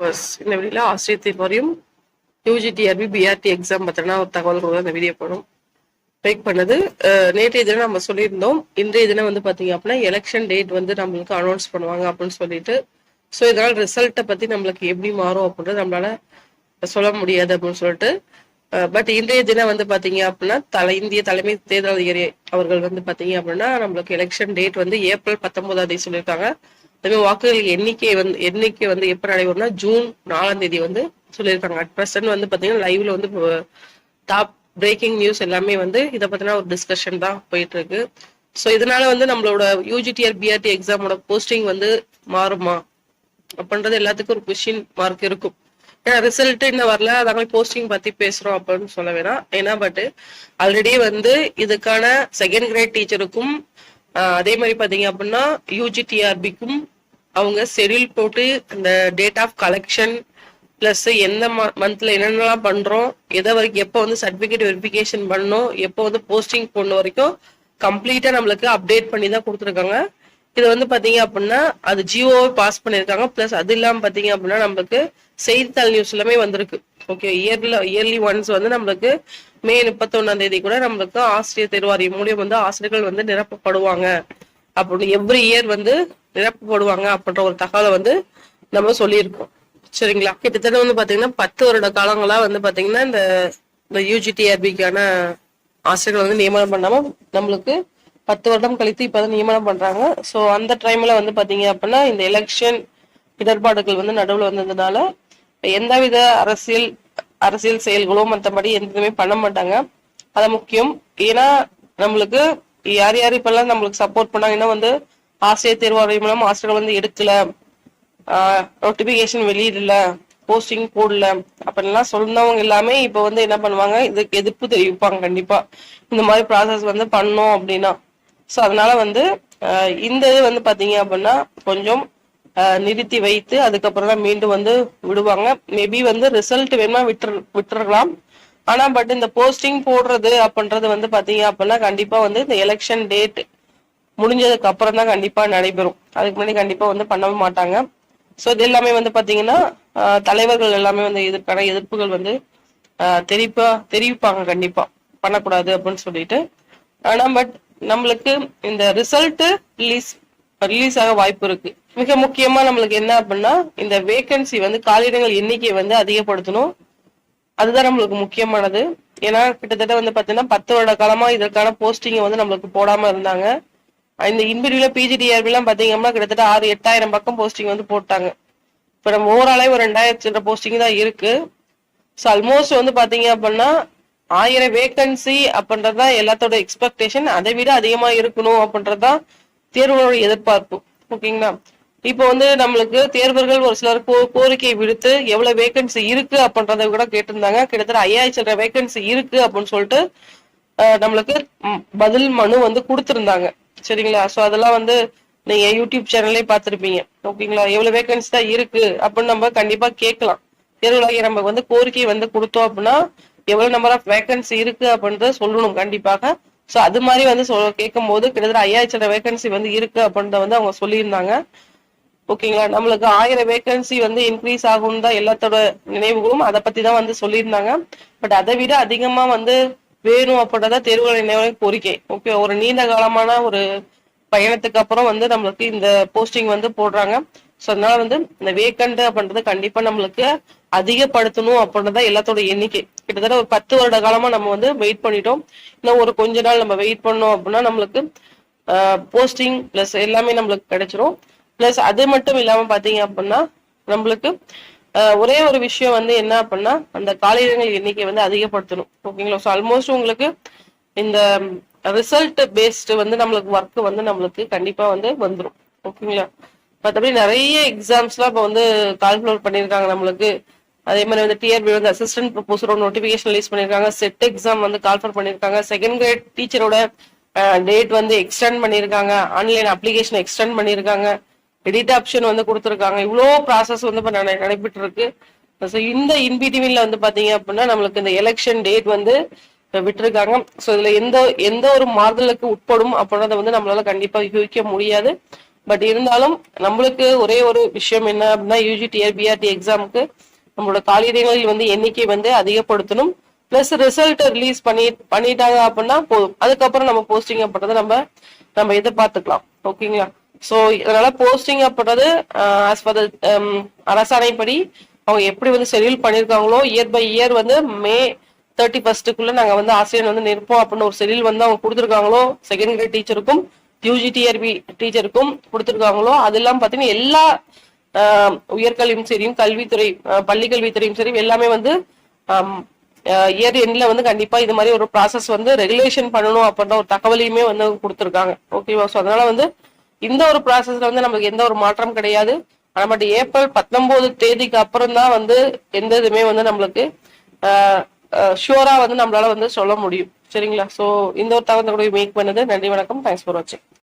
இந்த வீடியோல ஆசிரியர் வரையும் யூஜி டிஆர்பி பிஆர்டி எக்ஸாம் பத்தின ஒரு தகவல் கூட அந்த வீடியோ போடும் மேக் பண்ணது நேற்றைய தினம் நம்ம சொல்லியிருந்தோம். இன்றைய தினம் வந்து பாத்தீங்க அப்படின்னா எலெக்ஷன் டேட் வந்து நம்மளுக்கு அனௌன்ஸ் பண்ணுவாங்க அப்படின்னு சொல்லிட்டு. ஸோ இதனால ரிசல்ட்டை பத்தி நம்மளுக்கு எப்படி மாறும் அப்படின்றது நம்மளால சொல்ல முடியாது அப்படின்னு சொல்லிட்டு. பட் இன்றைய தினம் வந்து பாத்தீங்க அப்படின்னா தலை இந்திய தலைமை தேர்தல் அதிகாரி அவர்கள் வந்து பாத்தீங்க அப்படின்னா நம்மளுக்கு எலெக்ஷன் டேட் வந்து ஏப்ரல் பத்தொன்பதாம் தேதி சொல்லியிருக்காங்க. அதுமாதிரி வாக்குகள் எண்ணிக்கை வந்து எண்ணிக்கை வந்து எப்போ நடைபெறும்னா ஜூன் நாலாம் தேதி வந்து சொல்லியிருக்காங்க. அட் பிரசன்ட் வந்து பாத்தீங்கன்னா லைவ்ல வந்து டாப் பிரேக்கிங் நியூஸ் எல்லாமே வந்து இதை பத்தின ஒரு டிஸ்கஷன் தான் போயிட்டு இருக்கு ஸோ இதனால வந்து நம்மளோட யூஜிடிஆர் பிஆர்டி எக்ஸாமோட போஸ்டிங் வந்து மாறுமா? அப்படின்றது எல்லாத்துக்கும் ஒரு கொஷின் மார்க் இருக்கும். ஏன்னா ரிசல்ட் இன்னும் வரல அதனால போஸ்டிங் பத்தி பேசுறோம் அப்படின்னு சொல்ல வேணாம். ஏன்னா பட் ஆல்ரெடி வந்து இதுக்கான செகண்ட் கிரேட் டீச்சருக்கும் அதே மாதிரி பாத்தீங்க அப்படின்னா யூஜிடிஆர்பிக்கும் அவங்க ஷெடியூல் போட்டு இந்த டேட் ஆஃப் கலெக்ஷன் பிளஸ் எந்த மந்த்ல என்னென்னலாம் பண்றோம் எதை வரைக்கும் எப்போ வந்து சர்டிபிகேட் வெரிஃபிகேஷன் பண்ணணும் எப்போ வந்து போஸ்டிங் போன வரைக்கும் கம்ப்ளீட்டா நம்மளுக்கு அப்டேட் பண்ணி தான் கொடுத்துருக்காங்க. இது வந்து பாத்தீங்க அப்படின்னா அது ஜியோவை பாஸ் பண்ணியிருக்காங்க. ப்ளஸ் அது இல்லாம பாத்தீங்க அப்படின்னா நம்மளுக்கு செய்தித்தாள் நியூஸ் எல்லாமே வந்திருக்கு. ஓகே இயர்ல இயர்லி ஒன்ஸ் வந்து நம்மளுக்கு மே முப்பத்தொன்னாம் தேதி கூட நம்மளுக்கு ஆசிரியர் தேர்வாரியம் மூலியம் வந்து ஆசிரியர்கள் வந்து நிரப்பப்படுவாங்க. அப்படின்னு எவ்ரி இயர் வந்து நிரப்பப்படுவாங்க அப்படின்ற ஒரு தகவலை வந்து நம்ம சொல்லியிருக்கோம். சரிங்களா? கிட்டத்தட்ட வந்து பாத்தீங்கன்னா பத்து வருட காலங்களா வந்து பாத்தீங்கன்னா இந்த இந்த யூஜிடிஆர்பிக்கான ஆசிரியர்கள் வந்து நியமனம் பண்ணாம நம்மளுக்கு பத்து வருடம் கழித்து இப்பதான் நியமனம் பண்றாங்க. ஸோ அந்த டைம்ல வந்து பாத்தீங்க அப்படின்னா இந்த எலெக்ஷன் இடர்பாடுகள் வந்து நடுவில் வந்ததுனால எந்தவித அரசியல் அரசியல் செயல்களோ மற்றபடி எதுவுமே பண்ண மாட்டாங்க. அது முக்கியம். ஏன்னா நம்மளுக்கு யார் யார் இப்பெல்லாம் நம்மளுக்கு சப்போர்ட் பண்ணாங்கன்னா வந்து ஆசிரியர் தேர்வாணையம் மூலம் ஆசிரியர்கள் வந்து எடுக்கல. நோட்டிபிகேஷன் வெளியிடல போஸ்டிங் போடல. அப்படின்லாம் சொன்னவங்க எல்லாமே இப்போ வந்து என்ன பண்ணுவாங்க இதுக்கு எதிர்ப்பு தெரிவிப்பாங்க கண்டிப்பா. இந்த மாதிரி ப்ராசஸ் வந்து பண்ணோம் அப்படின்னா. ஸோ அதனால வந்து இந்த இது வந்து பாத்தீங்க அப்படின்னா கொஞ்சம் நிறுத்தி வைத்து அதுக்கப்புறம் தான் மீண்டும் வந்து விடுவாங்க. மேபி வந்து ரிசல்ட் வேணுமா விட்டுரு விட்டுறலாம். ஆனா பட் இந்த போஸ்டிங் போடுறது அப்படின்றது வந்து பாத்தீங்க அப்படின்னா கண்டிப்பா வந்து இந்த எலெக்ஷன் டேட் முடிஞ்சதுக்கு அப்புறம் தான் கண்டிப்பா நடைபெறும். அதுக்கு முன்னாடி கண்டிப்பா வந்து பண்ணவும் மாட்டாங்க. ஸோ இது எல்லாமே வந்து பாத்தீங்கன்னா தலைவர்கள் எல்லாமே வந்து இதற்கான எதிர்ப்புகள் வந்து ஆஹ் தெரிவிப்பா தெரிவிப்பாங்க கண்டிப்பா. பண்ணக்கூடாது அப்படின்னு சொல்லிட்டு. ஆனா பட் நம்மளுக்கு இந்த ரிசல்ட் ரிலீஸ் ரிலீஸ் ஆக வாய்ப்பு இருக்கு. மிக முக்கியமா நம்மளுக்கு என்ன அப்படின்னா இந்த வேகன்சி வந்து காலியிடங்கள் எண்ணிக்கையை வந்து அதிகப்படுத்தணும். அதுதான் நம்மளுக்கு முக்கியமானது. ஏன்னா கிட்டத்தட்ட வந்து பாத்தீங்கன்னா பத்து வருட காலமா இதற்கான போஸ்டிங்கை வந்து நம்மளுக்கு போடாம இருந்தாங்க. இந்த இன்டர்வியூல பிஜிடிஆர்பி எல்லாம் பாத்தீங்கன்னா கிட்டத்தட்ட ஆறு எட்டாயிரம் பக்கம் போஸ்டிங் வந்து போட்டாங்க. இப்ப நம்ம ஓவராலே ஒரு ரெண்டாயிரத்தி போஸ்டிங் தான் இருக்கு. ஸோ ஆல்மோஸ்ட் வந்து பாத்தீங்க அப்படின்னா ஆயிரம் வேகன்சி அப்படின்றதுதான் எல்லாத்தோட எக்ஸ்பெக்டேஷன் அதை விட அதிகமா இருக்கணும் அப்படின்றதுதான் தேர்வோட எதிர்பார்ப்பு ஓகேங்களா? இப்போ வந்து நம்மளுக்கு தேர்வர்கள் ஒரு சிலர் கோ கோரிக்கை விடுத்து எவ்வளவு வேகன்சி இருக்கு அப்படின்றத கூட கேட்டிருந்தாங்க. கிட்டத்தட்ட ஐயாயிரம் சில்லற வேகன்சி இருக்கு அப்படின்னு சொல்லிட்டு நம்மளுக்கு பதில் மனு வந்து கொடுத்துருந்தாங்க. சரிங்களா? ஸோ அதெல்லாம் வந்து நீங்க யூடியூப் சேனல்லே பார்த்திருப்பீங்க. ஓகேங்களா? எவ்வளவு வேகன்சி தான் இருக்கு அப்படின்னு நம்ம கண்டிப்பா கேட்கலாம். தேர்வுலாகி நம்ம வந்து கோரிக்கை வந்து கொடுத்தோம் அப்படின்னா எவ்வளவு நம்பர் ஆஃப் வேகன்சி இருக்கு அப்படின்றத சொல்லணும் கண்டிப்பாக. சோ அது மாதிரி வந்து கேட்கும் போது கிட்டத்தட்ட ஐயாயிரத்தி வேகன்சி வந்து இருக்கு அப்படின்றத வந்து அவங்க சொல்லியிருந்தாங்க. ஓகேங்களா நம்மளுக்கு ஆயிரம் வேகன்சி வந்து இன்க்ரீஸ் ஆகும் தான் எல்லாத்தோட நினைவுகளும் அதை பத்தி தான் வந்து சொல்லியிருந்தாங்க. பட் அதை விட அதிகமா வந்து வேணும் அப்படின்றத தேர்வுகள் நினைவு கோரிக்கை. ஓகே ஒரு நீண்ட காலமான ஒரு பயணத்துக்கு அப்புறம் வந்து நம்மளுக்கு இந்த போஸ்டிங் வந்து போடுறாங்க. ஸோ அதனால வந்து இந்த வேக்கண்ட் அப்படின்றது கண்டிப்பா நம்மளுக்கு அதிகப்படுத்தணும் அப்படின்றத எல்லாத்தோட எண்ணிக்கை. கிட்டத்தட்ட ஒரு பத்து வருட காலமா நம்ம வந்து வெயிட் பண்ணிட்டோம். இன்னும் ஒரு கொஞ்ச நாள் நம்ம வெயிட் பண்ணோம் அப்படின்னா நம்மளுக்கு போஸ்டிங் பிளஸ் எல்லாமே நம்மளுக்கு கிடைச்சிரும். பிளஸ் அது மட்டும் இல்லாம பாத்தீங்க அப்படின்னா நம்மளுக்கு ஆஹ் ஒரே ஒரு விஷயம் வந்து என்ன அப்படின்னா அந்த காலையிடங்கள் எண்ணிக்கை வந்து அதிகப்படுத்தணும். ஓகேங்களா ஸோ ஆல்மோஸ்ட் உங்களுக்கு இந்த ரிசல்ட் பேஸ்டு வந்து நம்மளுக்கு ஒர்க் வந்து நம்மளுக்கு கண்டிப்பா வந்து வந்துடும் ஓகேங்களா மற்றபடி நிறைய எக்ஸாம்ஸ்லாம் இப்போ வந்து கால்குலேட் பண்ணியிருக்காங்க நம்மளுக்கு. அதே மாதிரி வந்து டிஆர்பி வந்து அசிஸ்டன்ட் ப்ரொபோசரோட நோட்டிஃபிகேஷன் ரிலீஸ் பண்ணியிருக்காங்க. செட் எக்ஸாம் வந்து கால்ஃபர் பண்ணியிருக்காங்க. செகண்ட் கிரேட் டீச்சரோட டேட் வந்து எக்ஸ்டெண்ட் பண்ணியிருக்காங்க. ஆன்லைன் அப்ளிகேஷன் எக்ஸ்டெண்ட் பண்ணியிருக்காங்க. எடிட் ஆப்ஷன் வந்து கொடுத்துருக்காங்க. இவ்வளோ ப்ராசஸ் வந்து இப்போ நடைபெற்று இருக்கு ஸோ இந்த இன்பிடிவில வந்து பார்த்தீங்க அப்படின்னா நம்மளுக்கு இந்த எலெக்ஷன் டேட் வந்து விட்டுருக்காங்க. ஸோ இதில் எந்த எந்த ஒரு மாறுதலுக்கு உட்படும் அப்படின்றத வந்து நம்மளால கண்டிப்பாக யூகிக்க முடியாது. பட் இருந்தாலும் நம்மளுக்கு ஒரே ஒரு விஷயம் என்ன அப்படின்னா யூஜிடிஆர் பிஆர்டி எக்ஸாமுக்கு நம்மளோட காலியிடங்களில் வந்து எண்ணிக்கை வந்து அதிகப்படுத்தணும். பிளஸ் ரிசல்ட் ரிலீஸ் பண்ணி பண்ணிட்டாங்க அப்படின்னா போதும். அதுக்கப்புறம் நம்ம போஸ்டிங் அப்படின்றத நம்ம நம்ம எதிர்பார்த்துக்கலாம். ஓகேங்களா ஸோ இதனால போஸ்டிங் அப்படின்றது ஆஸ் பர் um, அரசாணைப்படி அவங்க எப்படி வந்து ஷெடியூல் பண்ணியிருக்காங்களோ இயர் பை இயர் வந்து மே தேர்ட்டி ஃபர்ஸ்ட்டுக்குள்ள நாங்க வந்து ஆசிரியர் வந்து நிற்போம் அப்படின்னு ஒரு ஷெடியூல் வந்து அவங்க கொடுத்துருக்காங்களோ செகண்ட் கிரேட் டீச்சருக்கும் யூஜிடிஆர்பி டீச்சருக்கும் கொடுத்துருக்காங்களோ அதெல்லாம் பார்த்தீங்கன்னா எல்லா உயர்கல்வியும் சரியும் கல்வித்துறை பள்ளி கல்வித்துறையும் சரி எல்லாமே வந்து இயர் எண்ட்ல வந்து கண்டிப்பா இது மாதிரி ஒரு ப்ராசஸ் வந்து ரெகுலேஷன் பண்ணணும் அப்படின்ற ஒரு தகவலையுமே வந்து கொடுத்துருக்காங்க. ஓகேவா ஸோ அதனால வந்து இந்த ஒரு ப்ராசஸ்ல வந்து நமக்கு எந்த ஒரு மாற்றம் கிடையாது. ஆனா பட் ஏப்ரல் பத்தொன்பது தேதிக்கு அப்புறம் தான் வந்து எந்த இதுவுமே வந்து நம்மளுக்கு ஷுவரா வந்து நம்மளால வந்து சொல்ல முடியும். சரிங்களா? ஸோ இந்த ஒரு தகவல் கூட மேக் பண்ணது நன்றி வணக்கம். தேங்க்ஸ் ஃபார் வாட்சிங்